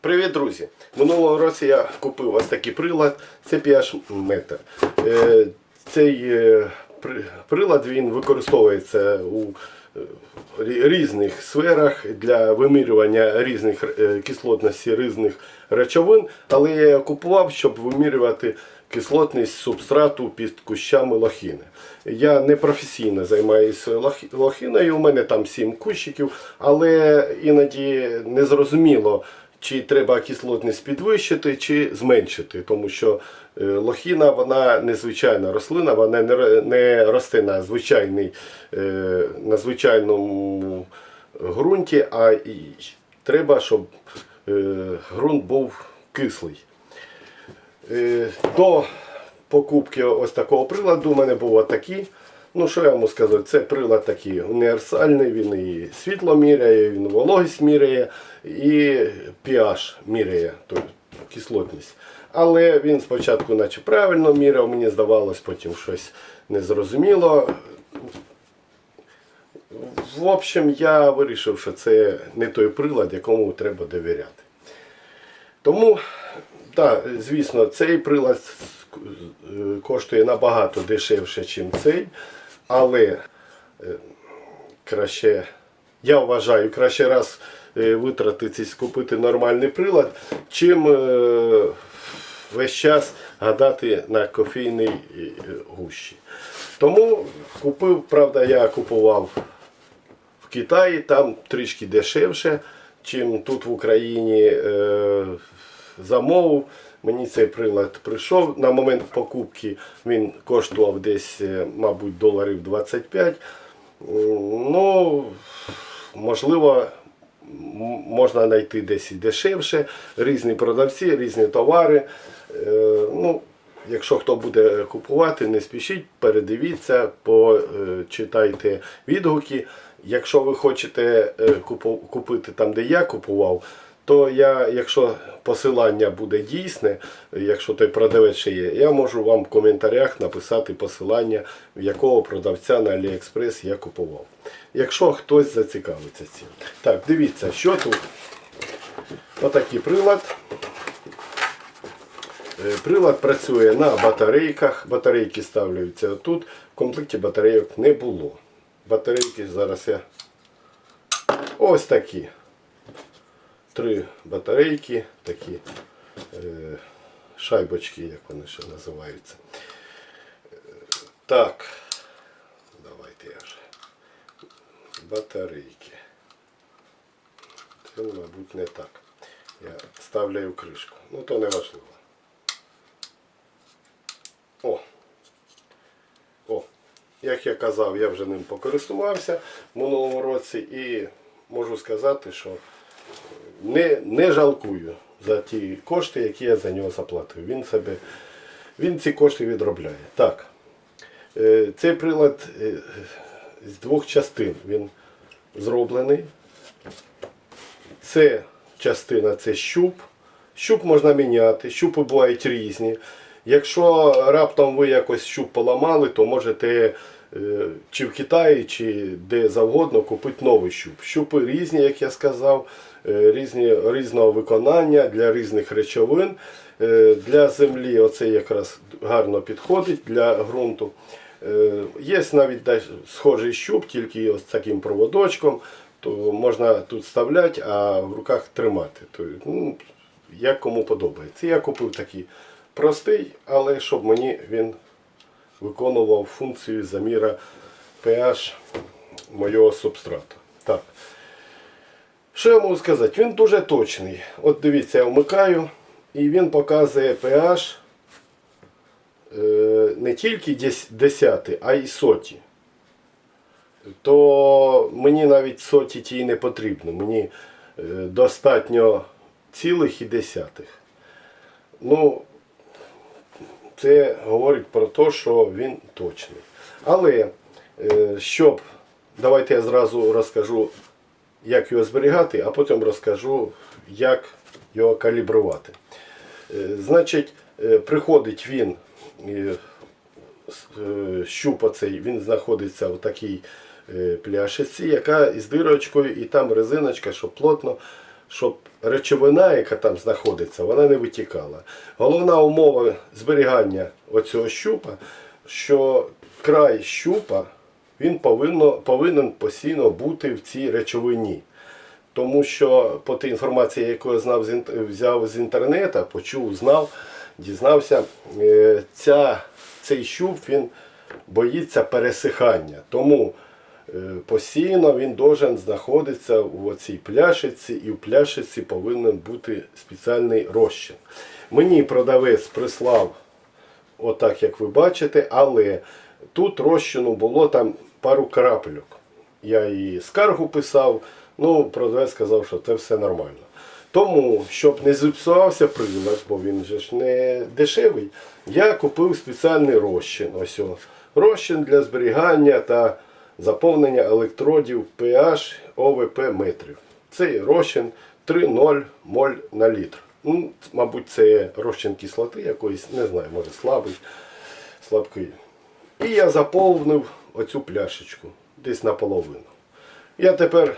Привіт, друзі! Минулого року я купив ось такий прилад, це pH метр. Е, Цей е, прилад він використовується у е, різних сферах для вимірювання різних кислотності різних речовин, але я його купував, щоб вимірювати кислотність субстрату під кущами лохини. Я не професійно займаюся лох- лохиною, у мене там 7 кущиків, але іноді незрозуміло, чи треба кислотність підвищити, чи зменшити, тому що е, лохіна вона незвичайна рослина, вона не, росте на звичайний, е, на звичайному ґрунті, а і треба, щоб е, ґрунт був кислий. Е, До покупки ось такого приладу у мене був отакий. Ну, що я можу сказати, це прилад такий універсальний, він і світло міряє, він вологість міряє, і pH міряє, тобто кислотність. Але він спочатку наче правильно міряв, мені здавалось, потім щось незрозуміло. В общем, я вирішив, що це не той прилад, якому треба довіряти. Тому, так, звісно, цей прилад коштує набагато дешевше, ніж цей, але е, краще, я вважаю, краще раз е, витратитись, купити нормальний прилад, чим е, весь час гадати на кофейній гущі. Тому купив, правда, я купував в Китаї, там трішки дешевше, чим тут в Україні замовив. Мені цей прилад прийшов. На момент покупки він коштував десь, е, мабуть, доларів 25. Ну, можливо, можна знайти десь дешевше. Різні продавці, різні товари. Е, ну, Якщо хто буде купувати, не спішіть, передивіться, почитайте відгуки. Якщо ви хочете е, купити там, де я купував, то я, якщо посилання буде дійсне, якщо той продавець ще є, я можу вам в коментарях написати посилання, якого продавця на AliExpress я купував. Якщо хтось зацікавиться цим. Так, дивіться, що тут. Отакий прилад. Е, Прилад працює на батарейках. Батарейки ставляються тут. В комплекті батарейок не було. Батарейки зараз я ось такі. Три батарейки, такі е, шайбочки, як вони ще називаються. Так, давайте я вже. Батарейки. Це, мабуть, не так. Я ставляю кришку. Ну то не важливо. О. О. Як я казав, я вже ним покористувався в минулому році і можу сказати, що не, не жалкую за ті кошти, які я за нього заплатив. Він себе, він ці кошти відробляє. Так. Е, Цей прилад е, з двох частин він зроблений. Це частина це щуп. Щуп можна міняти, щупи бувають різні. Якщо раптом ви якось щуп поламали, то можете чи в Китаї, чи де завгодно купити новий щуп. Щупи різні, як я сказав, е, різні, різного виконання для різних речовин. Е, Для землі оце якраз гарно підходить для ґрунту. Е, Є навіть схожий щуп, тільки ось таким проводочком, то можна тут вставляти, а в руках тримати. То, ну, як кому подобається. Я купив такий простий, але щоб мені він виконував функцію заміра pH моєго субстрату. Так. Що я можу сказати? Він дуже точний. От дивіться, я вмикаю, і він показує pH е, не тільки дес- десяти, а й соті. То мені навіть соті ті не потрібно. Мені е, достатньо цілих і десятих. Ну, це говорить про те, що він точний. Але е, щоб, давайте я зразу розкажу, як його зберігати, а потім розкажу, як його калібрувати. Е, Значить, е, приходить він, е, с- е, щуп оцей, він знаходиться в такій пляшечці, яка із дирочкою, і там резиночка, щоб плотно щоб речовина, яка там знаходиться, вона не витікала. Головна умова зберігання оцього щупа, що край щупа він повинно, повинен постійно бути в цій речовині. Тому що по тій інформації, яку я знав взяв з інтернету, почув, знав, дізнався, е, ця, цей щуп він боїться пересихання. Тому постійно він должен знаходитися у цій пляшиці, і в пляшиці повинен бути спеціальний розчин. Мені продавець прислав отак, як ви бачите, але тут розчину було там пару крапельок. Я і скаргу писав, ну, продавець сказав, що це все нормально. Тому, щоб не зіпсувався прилад, бо він же ж не дешевий, я купив спеціальний розчин. Ось. Розчин для зберігання та заповнення електродів pH ОВП метрів. Цей розчин 3,0 моль на літр. Ну, мабуть, це розчин кислоти якоїсь, не знаю, може слабий, слабкий. І я заповнив оцю пляшечку десь наполовину. Я тепер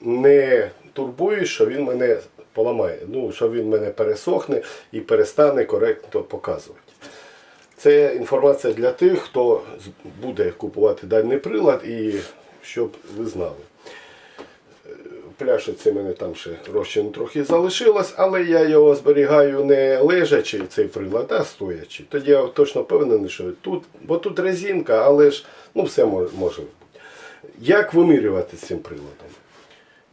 не турбуюсь, що він мене поламає, ну, що він мене пересохне і перестане коректно показувати. Це інформація для тих, хто буде купувати даний прилад і щоб ви знали. В пляшиці мене там ще розчин трохи залишилось, але я його зберігаю не лежачи цей прилад, а стоячи. Тоді я точно впевнений, що тут, бо тут резинка, але ж ну, все може бути. Як вимірювати цим приладом?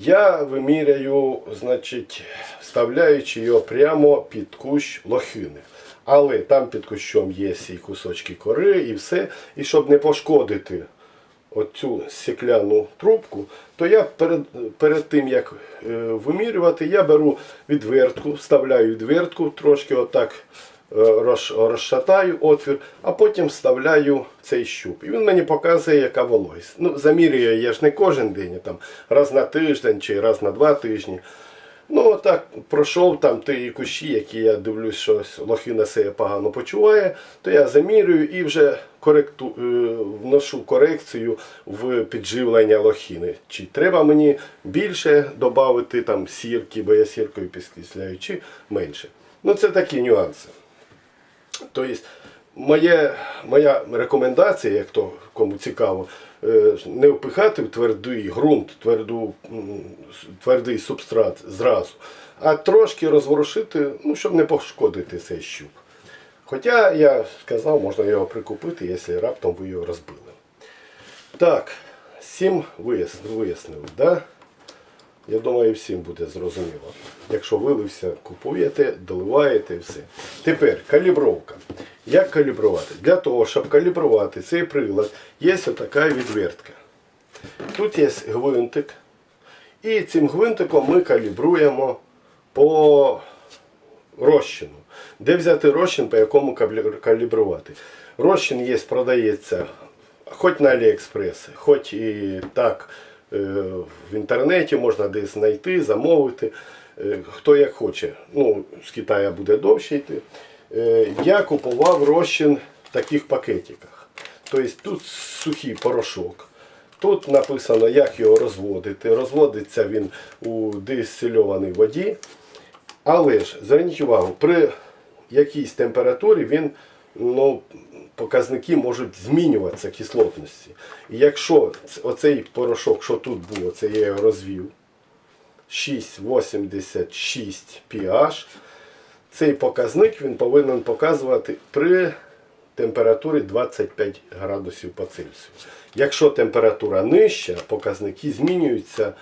Я виміряю, значить, вставляючи його прямо під кущ лохини. Але там під кущом є і кусочки кори, і все. І щоб не пошкодити оцю стекляну трубку, то я перед, перед тим, як е, вимірювати, я беру відвертку, вставляю відвертку, трошки отак е, роз, розшатаю отвір, а потім вставляю цей щуп. І він мені показує, яка вологість. Ну, замірюю я ж не кожен день, а там раз на тиждень чи раз на два тижні. Ну, так пройшов там ті кущі, які я дивлюсь, що лохина себе погано почуває, то я замірюю і вже коректу, е, вношу корекцію в підживлення лохини. Чи треба мені більше додати там сірки, бо я сіркою підкисляю, чи менше. Ну, це такі нюанси. Тобто, моє, моя рекомендація, як то кому цікаво, не впихати в твердий ґрунт, тверду, твердий субстрат зразу, а трошки розворушити, ну, щоб не пошкодити цей щуп. Хоча я сказав, можна його прикупити, якщо раптом ви його розбили. Так, сім вияс- вияснили, да? Я думаю, всім буде зрозуміло. Якщо вилився, купуєте, доливаєте і все. Тепер калібровка. Як калібрувати? Для того, щоб калібрувати цей прилад, є така відвертка. Тут є гвинтик. І цим гвинтиком ми калібруємо по розчину. Де взяти розчин, по якому калібрувати? Розчин є, продається хоч на Аліекспрес, хоч і так е, в інтернеті можна десь знайти, замовити. Е, Хто як хоче. Ну, з Китаю буде довше йти. Е, Я купував розчин в таких пакетиках. Тобто тут сухий порошок. Тут написано, як його розводити. Розводиться він у дистильованій воді. Але ж зверніть увагу, при якійсь температурі він, ну, показники можуть змінюватися кислотності. І якщо оцей порошок, що тут було, це я його розвів, 6,86 pH, цей показник він повинен показувати при температурі 25 градусів по Цельсію. Якщо температура нижча, показники змінюються.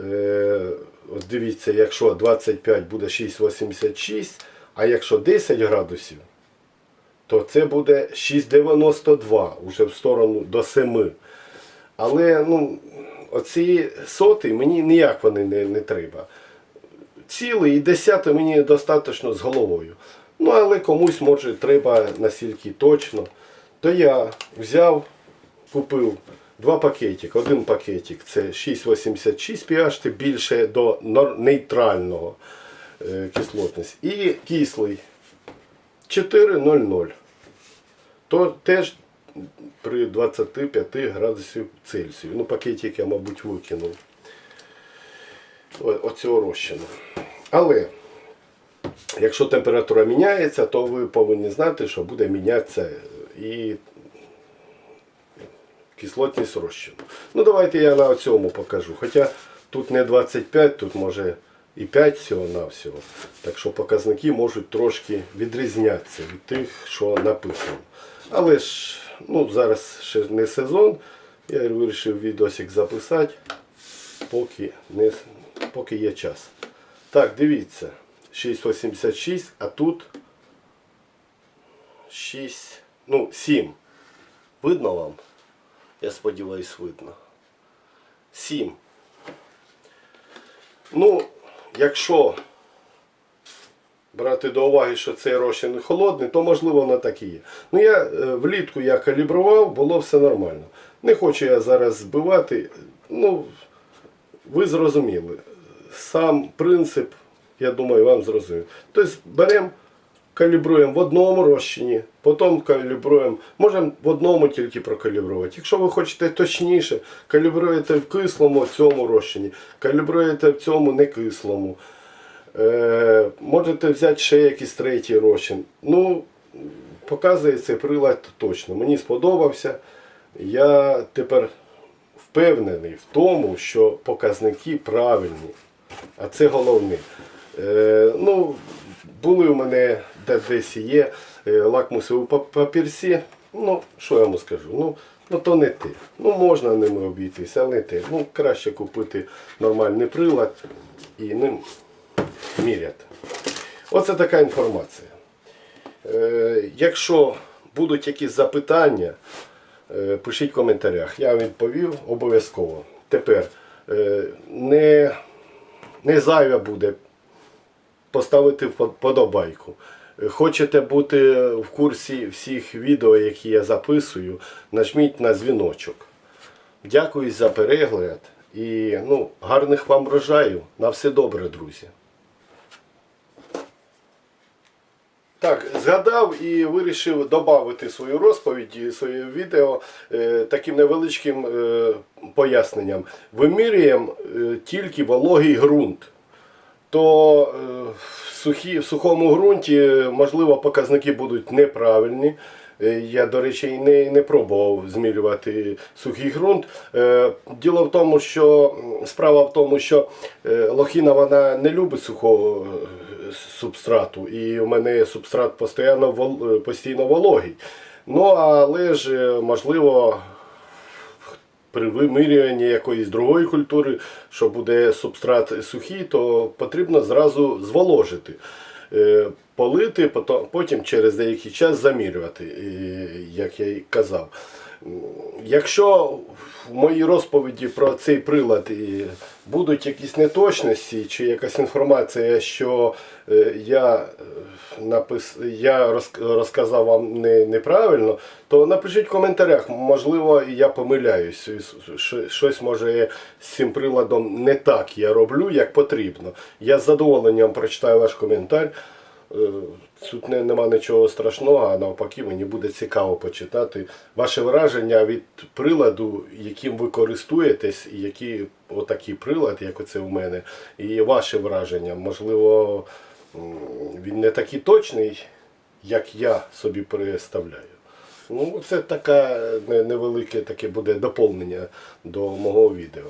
Е, От дивіться, якщо 25 буде 6,86, а якщо 10 градусів, то це буде 6,92 уже в сторону до 7. Але ну, оці соти мені ніяк вони не, не треба. Цілий і десятий мені достатньо з головою. Ну, але комусь може треба настільки точно. То я взяв, купив два пакетики. Один пакетик це 6,86 pH, більше до нейтрального е, кислотності. І кислий 4,00. То теж при 25 градусів Цельсію. Ну, пакетик я, мабуть, викинув. Оцього розчину. Але якщо температура міняється, то ви повинні знати, що буде мінятися і кислотність розчину. Ну давайте я на цьому покажу. Хоча тут не 25, тут може і 5 всього на всього. Так що показники можуть трошки відрізнятися від тих, що написано. Але ж ну, зараз ще не сезон. Я вирішив відосик записати, поки, не, поки є час. Так, дивіться. 6,86, а тут 6, ну 7. Видно вам? Я сподіваюсь, видно. 7. Ну, якщо брати до уваги, що цей розчин холодний, то можливо воно так і є. Ну я е, влітку я калібрував, було все нормально. Не хочу я зараз збивати. Ну, ви зрозуміли. Сам принцип, я думаю, вам зрозумів. Тобто беремо, калібруємо в одному розчині, потім калібруємо, можемо в одному тільки прокалібрувати. Якщо ви хочете точніше, калібруєте в кислому цьому розчині, калібруєте в цьому не кислому. Е, можете взяти ще якийсь третій розчин. Ну, показує цей прилад точно. Мені сподобався. Я тепер впевнений в тому, що показники правильні. А це головне. Е, ну, були у мене де- десь є е, лакмусові па- папірці. Ну, що я вам скажу? Ну, ну то не те. Ну, можна ними обійтися, але не те. Ну, краще купити нормальний прилад і ним міряти. Оце така інформація. Е, якщо будуть якісь запитання, е, пишіть в коментарях. Я відповів обов'язково. Тепер е, не, не зайве буде поставити вподобайку. Хочете бути в курсі всіх відео, які я записую, нажміть на дзвіночок. Дякую за перегляд і ну, гарних вам врожаю. На все добре, друзі. Так, згадав і вирішив додати свою розповідь, своє відео е, таким невеличким е, поясненням. Вимірюємо е, тільки вологий ґрунт. То в, сухому ґрунті, можливо, показники будуть неправильні. Я, до речі, і не, не пробував змірювати сухий ґрунт. Діло в тому, що справа в тому, що лохіна вона не любить сухого субстрату, і у мене субстрат постійно, е, постійно вологий. Ну, але ж, е, можливо, при вимірюванні якоїсь другої культури, що буде субстрат сухий, то потрібно зразу зволожити. Е, Полити, потім через деякий час замірювати, як я і казав. Якщо в моїй розповіді про цей прилад будуть якісь неточності чи якась інформація, що е, я, е, напис... я розказав вам не, неправильно, то напишіть в коментарях, можливо, я помиляюсь. Щось може з цим приладом не так я роблю, як потрібно. Я з задоволенням прочитаю ваш коментар. Тут не, нема нічого страшного, а навпаки, мені буде цікаво почитати ваше враження від приладу, яким ви користуєтесь, і який отакий прилад, як оце у мене, і ваше враження. Можливо, він не такий точний, як я собі представляю. Ну, це така не- невелике таке буде доповнення до мого відео.